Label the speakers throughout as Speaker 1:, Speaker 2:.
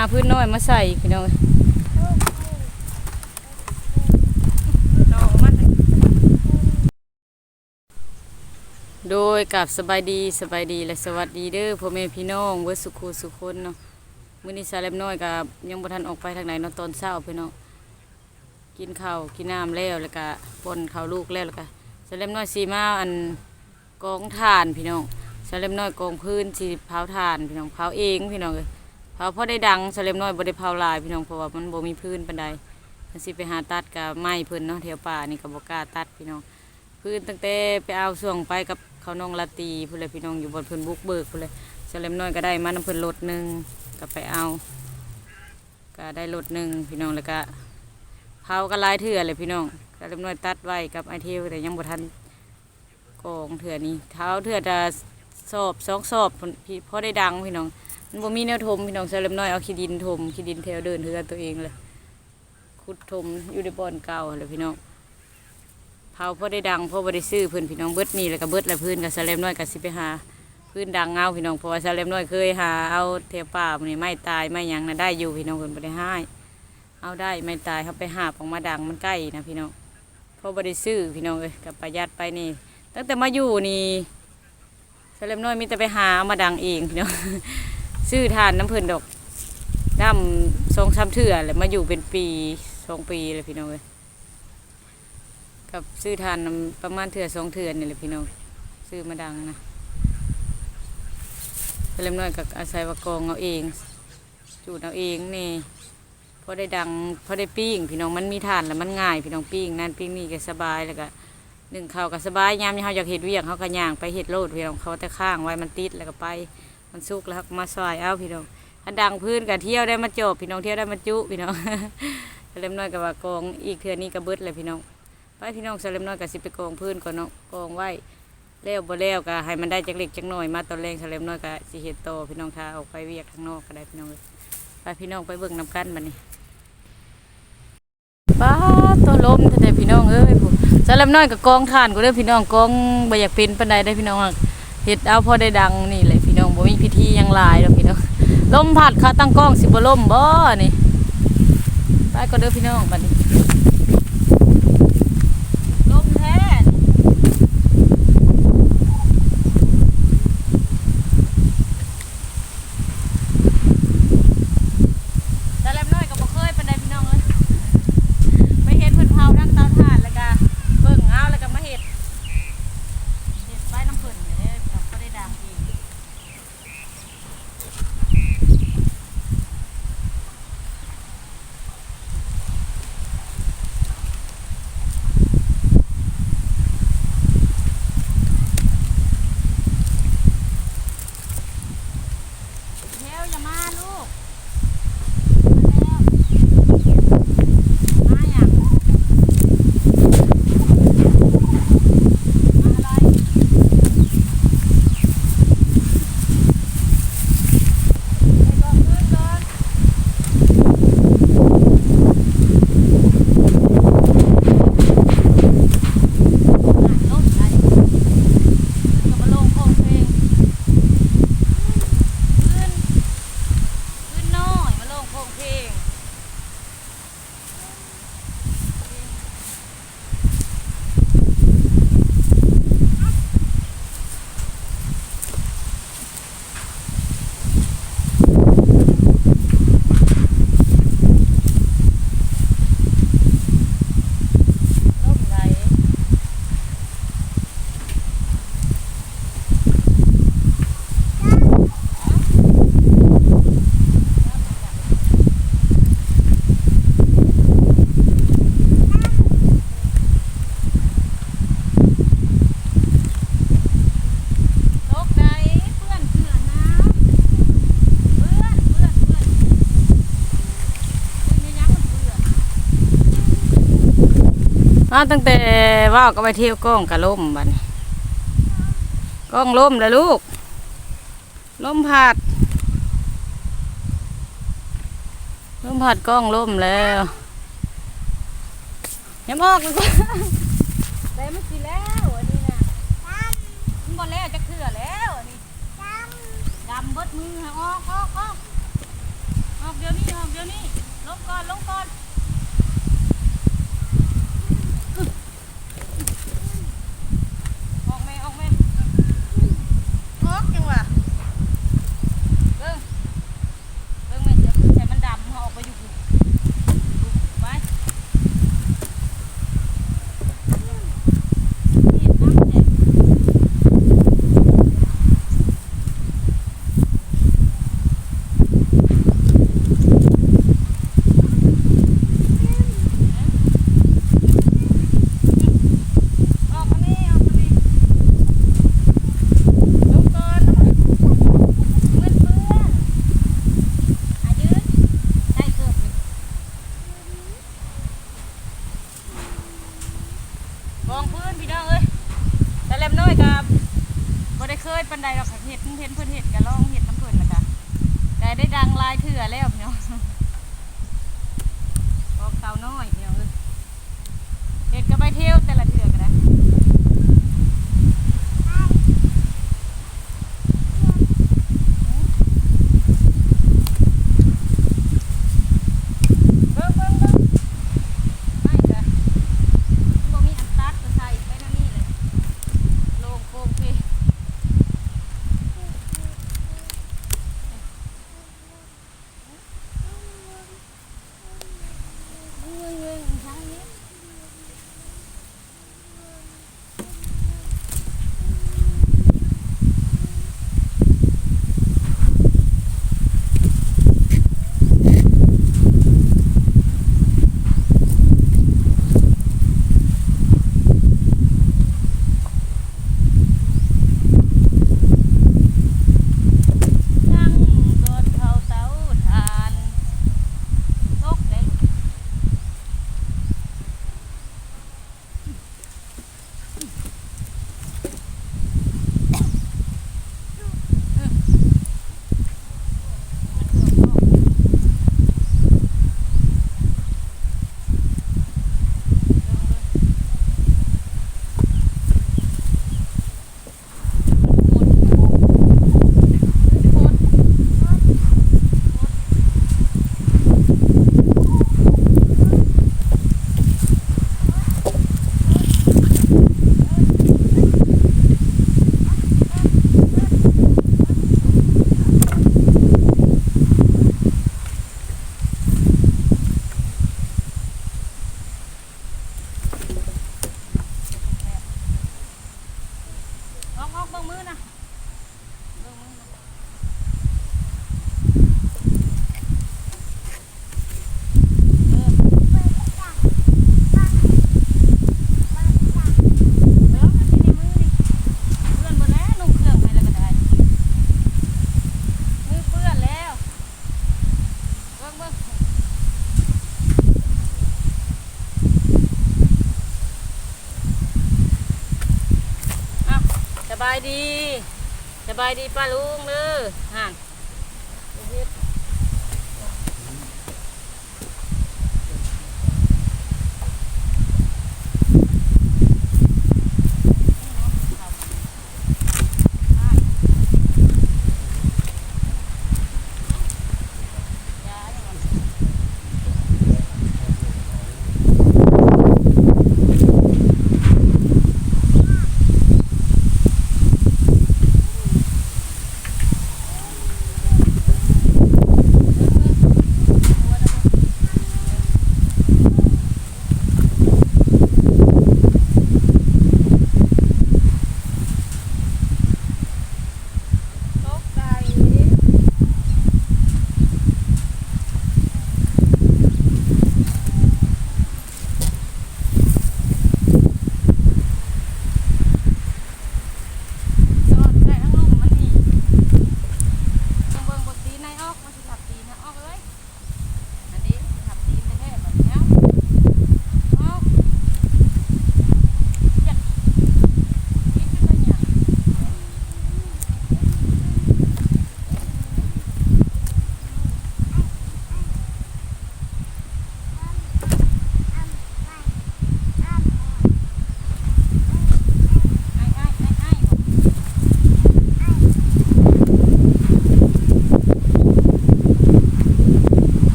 Speaker 1: าพื้นน้อยมาใส่พี่น้องโดยกับสบายดีสบายดีและสวัสดีเด้อพ่อแม่พี่น้องเวอสุขูสุคนเนาะมื้อนี้ซาเลมน้อยกับยังบ่ทันออกไปทางไหนเนาะตอนเช้าพี่น้องกินข้าวกินน้ำแล้วแล้วก็ปนข้าวลูกแล้วแล้วก็ซาเลมน้อยสีมาอันกองถ่านพี่น้องซาเลมน้อยกองพื้นสีเผาถ่านพี่น้องเผาเองพี่น้องเลย เผาพอได้ดังสเลมน้อยบ่ได้เผาลายพี่น้องเพราะว่ามันบ่มีพื้นปานใดมันสิไปหาตัดกับไม้เพิ่นเนาะแถวป่านี่ก็บ่กล้าตัดพี่น้องพื้นตั้งแต่ไปเอาส่วงไปกับเขาน้องลาตีพุ่นเลยพี่น้องอยู่บนเพิ่นบุกเบิกพุ่นเลยสเลมน้อยก็ได้มานำเพิ่นรถหนึงก็ไปเอา ก็ได้รถหนึงพี่น้องแล้วก็เผาก็หลายเถื่อเลยพี่น้องสเลมน้อยตัดไว้กับไอเทวแต่ยังบ่ทันกองเถื่อนี้เท้าเถื่อจะสอบสองสอบพุ่พี่พอได้ดังพี่น้อง มันบ่มีแนวถมพี่น้องเซเลมน้อยเอาขี้ดินถมขี้ดินแถวเดินเทือนตัวเองเลยขุดถมอยู่ในบ่อนเก่าเลยพี่น้องเผาพอได้ดังพอบ่ได้ซื้อเพิ่นพี่น้องเบิดนี่แล้วก็เบิดล้วพื้นกับเซเลมน้อยก็สิไปหาพื้นดังเงาพี่น้องเพราะว่าเซเลมน้อยเคยหาเอาแถวป่านี่ไม่ตายไม่ยังนะได้อยู่พี่น้องเพิ่นบ่ได้ให้เอาได้ไม่ตายเขาไปหาออกมาดังมันใกล้นะพี่น้องพอบ่ได้ซื้อพี่น้องเอ้ยกับประหยัดไปนี่ ตั้งแต่มาอยู่นี่เซเลมน้อยมีแต่ไปหาเอามาดังเองพี่น้อง ซื้อทานน้ำเพิ่นดอกดำสองสามเถื่อเลยมาอยู่เป็นปีสองปีเลยพี่น้องเลยกับซื้อทานนำประมาณเถื่อสองเถื่อนี่แหละพี่น้องซื้อมาดังนะเล็มน้อยกับอาศัยวากองเอาเองจูดเอาเองนี่พอได้ดังพอได้ปิ้งพี่น้องมันมีทานแล้วมันง่าย พี่น้องปิ้งนั่นปิ้งนี่ก็สบายแล้วก็หนึ่งข้าวก็สบายยามที่เขาอยากเห็ดเวียกเขาก็ย่างไปเห็ดโลดพี่น้องเขาแต่ข้างไว้มันติดแล้วก็ไป มันสุกแล้วมาซอยเอาพี่น้องอันดังพื้นกับเที่ยวได้มาจบพี่น้องเที่ยวได้มาจุพี่น้องเล็มน้อยกับว่ากองอีกเทือนี้ก็เบิดเลยพี่น้องไปพี่น้องเล็มน้อยกับสิไปกองพื้นก่อนเนาะกองไว้แล้วบ่แล้วก็ให้มันได้จักเล็กจักน้อยมาตอนแรงเล็มน้อยก็สิเฮ็ดโตพี่น้องทาออกไปเวียกข้างนอกก็ได้พี่น้องไปพี่น้องไปเบิ่งน้ำกันบัดนี้ป้าตัวลมแต่พี่น้องเอ้ยผู้เล็มน้อยกับกองทานก็เด้อพี่น้องกองบ่อยากเป็นปานใดได้พี่น้องเฮ็ดเอาพอได้ดังนี่ ลายดอกพี่น้องลมพัดค่ะตั้งกล้องสิบ่ลมบ่นี่ไปก็เด้อพี่น้องบัดนี้าตั้งแต่ว่าก็ไปเที่ยวกล้องกระล่มบันกล้องล่มแล้วลูกล่มผัดล่มผัดกล้องล่มแล้วยังบอกเลยก็แต่มัสิแล้วอันนี้นะมันบ่แล้วจะเกลือแล้วนี่นี้ดำเบิดมือออกออกออกออกเดี๋ยวนี้ออกเดี๋ยวนี้ลงก่อนลงก่อน ah. กอ
Speaker 2: ง
Speaker 1: พื้นพี่น้องเอ้ยแต่แล่มน้อยกับ่ได้เคยปันใดหรอกค่ะเห็ดเห็นเพื่อนเห็ดกับลองเห็ดน้ำเพื่อนแล้วกันแต่ได้ดังลายเถื่อแล้วพี่น้องกองเตาน้อยพี่น้องเยเห็ดก็ไปเที่ยวแต่ละเถื่อ บายดีป้าลุงเด้อห่าน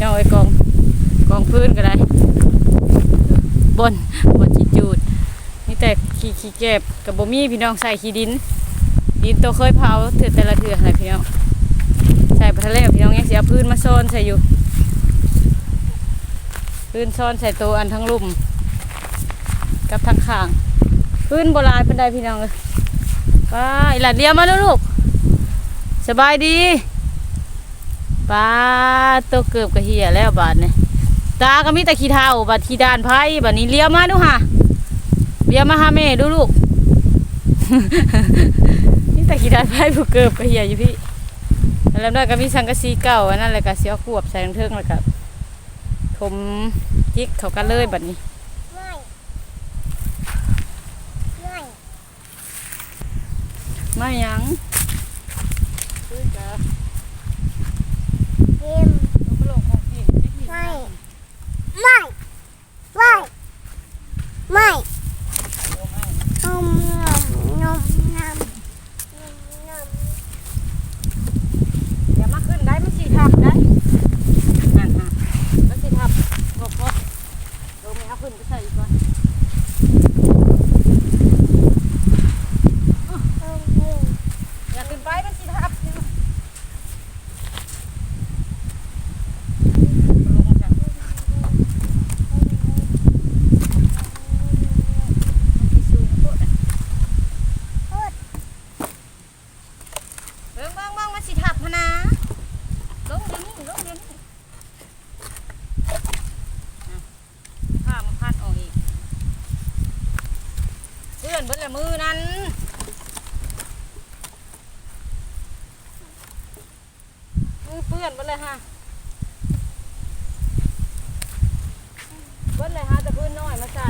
Speaker 1: เอาไอกองกองพื้นก็ได้บนบนจีจูดนี่แต่ขี้ขี้เก็บกับบ่มีพี่น้องใส่ขี้ดิน ดินตัวเคยเผาเถื่อแต่ละเถื่ออะไรพี่น้องใส่ไปทะเลพี่น้องยังเสียพื้นมาซ่อนใส่อยู่ พื้นซ่อนใส่ตัวอันทั้งลุ่ม กับทั้งข้าง พื้นโบราณเป็นไดพี่น้องเลยไปหลานเดียวมาแล้วลูกสบายดี ป้าตัวเกือบกระเหียแล้วบาดเนี่ยตาก็มีแต่ขี้เท้าบาดขี้ดานไพ่บาดนี้เลี้ยวมาดูค่ะเลี้ยวมาหาแม่ดูลูกนี่แต่ขี้ดานไพ่ผู้เกือบกระเหียอยู่พี่แล้วได้ก็มีสังกะสีเก่าอันนั้นแหละก็เสียขวบใส่ทั้งเทิงแล้วก็ถมจิกเขากันเลยบัดนี้
Speaker 2: ไม่ไม่
Speaker 1: ไม่หยังคือจะ
Speaker 2: เกม
Speaker 1: ลงลงของพี่
Speaker 2: ไม่ ไม่ ไม่ ไม่นมนมนมนมนม
Speaker 1: อย่ามาขึ้นได้มันสีทับได้อ่านอ่านมันสีทับพอพอลงไม่เอาขึ้นไปใส่อีกก่อน
Speaker 2: นมนม
Speaker 1: อย่าขึ้นไปมันสีทับลงจ้ะมันสิสูงโพดอะเบิ่งเบิ่งเบิ่งมันสีทับพะนะลงเดี๋ยวนี้ลงเดี๋ยวนี้อะผ้ามันพัดออกอีกเลื่อนเบิดละ มือนั้นมือเปื้อนหมดเลยฮะเปื้อนเลยฮะแต่พื้นน้อยมาใส่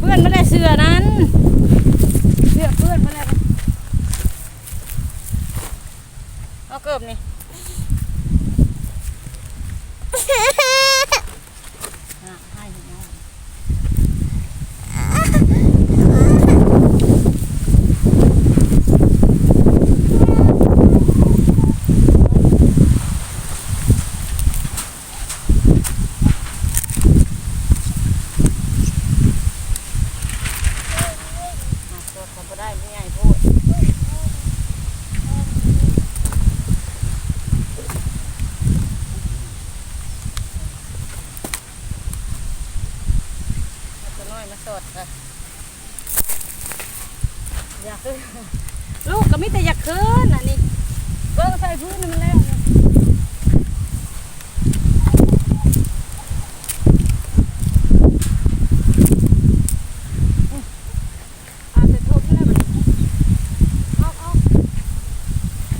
Speaker 1: เปื้อนไม่ได้เสื้อนั้นเสื้อเปื้อนมาแล้วเอาเกือบนี่อะให้เห็นน้องอะตัวเขาบ่ได้ไม่ใหญ่พูดเอาตัวน้อยมาสดค่ะอยากขึ้นลูกก็มิแต่อยากขึ้นอันนี้เบิ่งใส่พื้นนี่มันแล้วเนี่ยอาจจะทบแล้วบัดนี้เอาเอา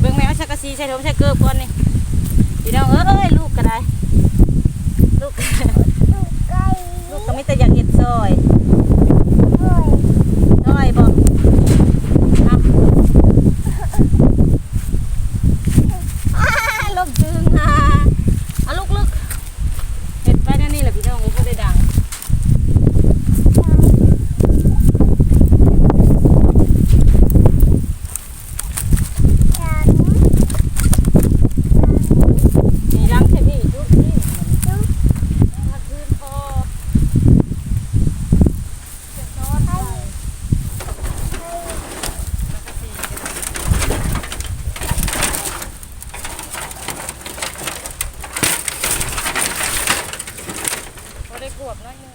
Speaker 1: เบิ่งแมวชักกะซีใส่ ทงใส่เกลือก่อนนี่พี่น้องเอ้ยลูกก็ได้ ลูก
Speaker 2: ลูกไก่
Speaker 1: ลูกก็มิแต่อยากเห็ดซอย
Speaker 2: โอ้ย
Speaker 1: ซอยบอกเอาอ่าลูกจึงอะเอาลูกลึกเห็ดไปนั่นนี่แหละพี่น้องไม่ได้ดัง
Speaker 2: ฉัน
Speaker 1: มีรังใช่พี่จุ๊บนี่
Speaker 2: จุ๊บ
Speaker 1: ถ้าคืนพอจะซอส
Speaker 2: ให้
Speaker 1: ใส่
Speaker 2: ให้
Speaker 1: แล้วก็สีกันพอได้ขวบน้อยหนึง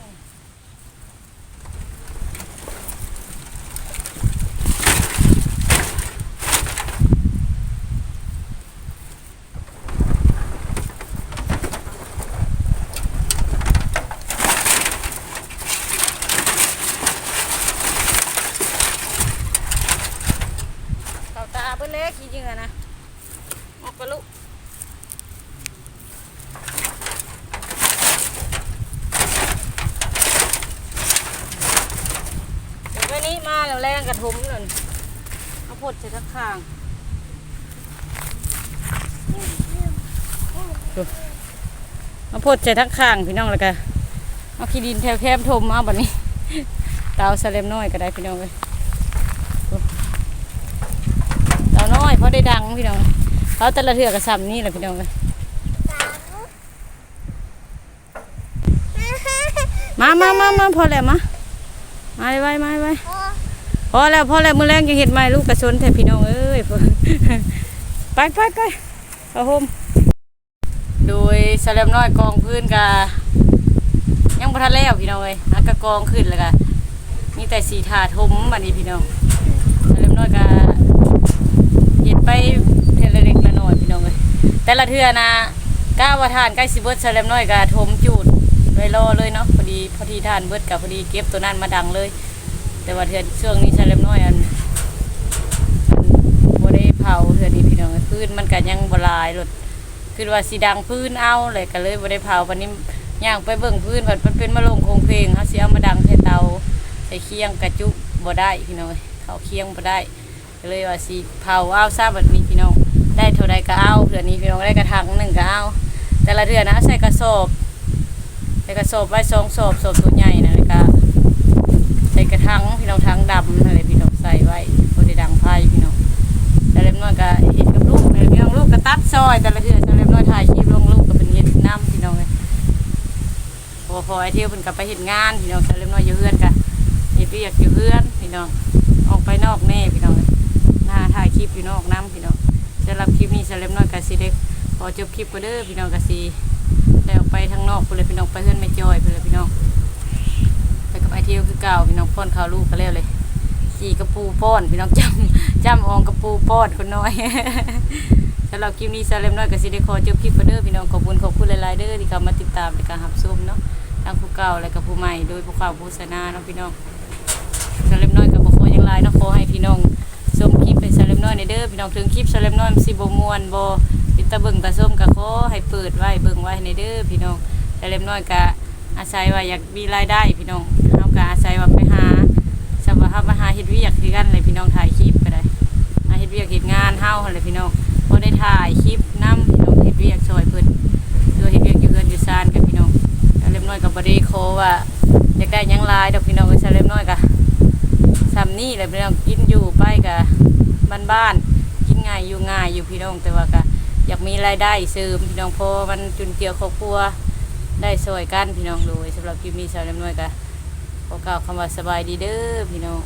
Speaker 1: เต่าตาเพิ่นเล็กขี้จริงอะนะออกกระลุเดี๋ยวไปนี้มาแล้วแรงกระทุมเลยเอาพดใส่ทั้งข้าง เอาพดใส่ทั้งข้างพี่น้องแล้วก็เอาขี้ดินแถวแคมทมเอาแบบนี้เตาสเลมน้อยก็ได้พี่น้องเลยเตาน้อยเพราะได้ดังพี่น้องเขาแต่ละเถื่อกระซำนี่แหละพี่น้องเลย
Speaker 2: สาม
Speaker 1: มามามามาพอแล้วมามาไว้มาไว้
Speaker 2: พ่อ
Speaker 1: พอแล้วพอแล้วมื้อแรงยังเห็ดใหม่ลูกกระชนแท้พี่น้องเอ้ยไปไปไปเอาโฮม โดยสแลมน้อยกองพื้นกะยังบ่ทันแล้วพี่น้องเอ้ยฮักกะกองขึ้นแล้วก็มีแต่สีถาดทมบัดนี้พี่น้องสแลมน้อยกะเฮ็ดไปเทื่อละเล็กละน้อยพี่น้องเอ้ยแต่ละเทื่อนะก้าวว่าทานใกล้สิเบิดสแลมน้อยกะทมจูดไว้รอเลยเนาะพอดีพอดีทานเบิดกับพอดีเก็บตัวนั้นมาดังเลย แต่ว่าเทือนช่วงนี้ใช้เล็มน้อยอันบ่ได้เผาเทือนนี้พี่น้องพื้นมันก็ยังบ่ลายรถ คือว่าสิดังพื้นเอาเลยก็เลยบ่ได้เผาวันนี้ย่างไปเบิ่งพื้นมันเป็นมะลงโครงเพลงเฮาสิเอามาดังใส่เตาใส่เคียงกระจุบ่ได้พี่น้องเขาเคียงบ่ได้ก็เลยว่าสิเผาเอาซะบัดนี้พี่น้องได้เท่าใดก็เอาเทื่อนนี้พี่น้องได้กระถางหนึ่งก็เอาแต่ละเทื่อนนะใส่กระสอบใส่กระสอบไว้สองสอบสอบตัวใหญ่นะแล้วก็ใส่กระทังพี่น้องทังดำอะไรพี่น้องใส่ไว้พอได้ดังไพ่พี่น้องแต่เล็มน้อยก็ พี่น้องลูกก็ตัดซอย แต่ละเทื่อแต่เล็มน้อยถ่ายคลิปลงลูกก็เป็นเห็ดน้ำพี่น้องเลยพอพอไอเที่ยวเพิ่นก็ไปเห็นงานพี่น้องแต่เล็มน้อยอยู่เฮือนกะเห็ดเรียกอยู่เฮือนพี่น้องออกไปนอกแน่พี่น้องเลยหน้าถ่ายคลิปอยู่นอกน้ำพี่น้องสำหรับคลิปนี้สำหรับน้อยกะสิเด็กพอจบคลิปก็เด้อพี่น้องกะสิได้ออกไปทางนอกไปเลยพี่น้องไปเฮือนไม่จอยไปเลยพี่น้องไปกับไอเที่ยวคือเก่าพี่น้องป้อนข้าวลูกก็แล้วเลยขี่กระปูป้อนพี่น้องจำจำอองกระปูป้อนคนน้อยำหรับคลิปนี้ซาเลมน้อยกับซิเดคอจบคลิปกันเด้อพี่น้องขอบคุณขอบคุณหลายๆเด้อที่เข้ามาติดตามในการหับชมเนาะทั้งผู้เก่าและกับผู้ใหม่โดยผู้ข่าวผู้สนาเนาะพี่น้องซาเลมน้อยกับบุคคลยังไรเนาะขอให้พี่น้องชมคลิปเป็นซาเลมน้อยในเด้อพี่น้องถึงคลิปซาเลมน้อยมันสิบมวนบ่ติดตาเบิ่งตาส้มกับขอให้เปิดไว้เบิ่งไว้ในเด้อพี่น้องซาเลมน้อยกะอาศัยว่าอยากมีรายได้พี่น้องเฮาก็อาศัยว่าไปหาสำหรับเฮามาหาเฮ็ดเวียากคือกันเลยพี่น้องถ่ายคลิปก็ได้หาเฮ็ดเวียากเฮ็ดงานเฮาหั่นแหละพี่น้อง บ่ได้ถ่ายคลิปนํพี่น้องเฮ็ดเวียกซอยเพิ่นโดยเฮ็ดเวียกอยู่เฮือนอยู่ซานกันพี่น้องแต่เล็มน้อยก็บ่ได้ขอว่าอยากได้หยังหลายดอกพี่น้องก็ซะเล็มน้อยก็ซ้ำนี้แหละพี่น้องกินอยู่ไปก็บ้านๆกินง่ายอยู่ง่ายอยู่พี่น้องแต่ว่าก็อยากมีรายได้เสริมพี่น้องเพอมันจุนเจือครอบครัวได้สวยกันพี่น้องโดยสำหรับคลิปนี้สาวเล็มน้อยก็ขอกล่าวคำว่าสบายดีเด้อพี่น้อง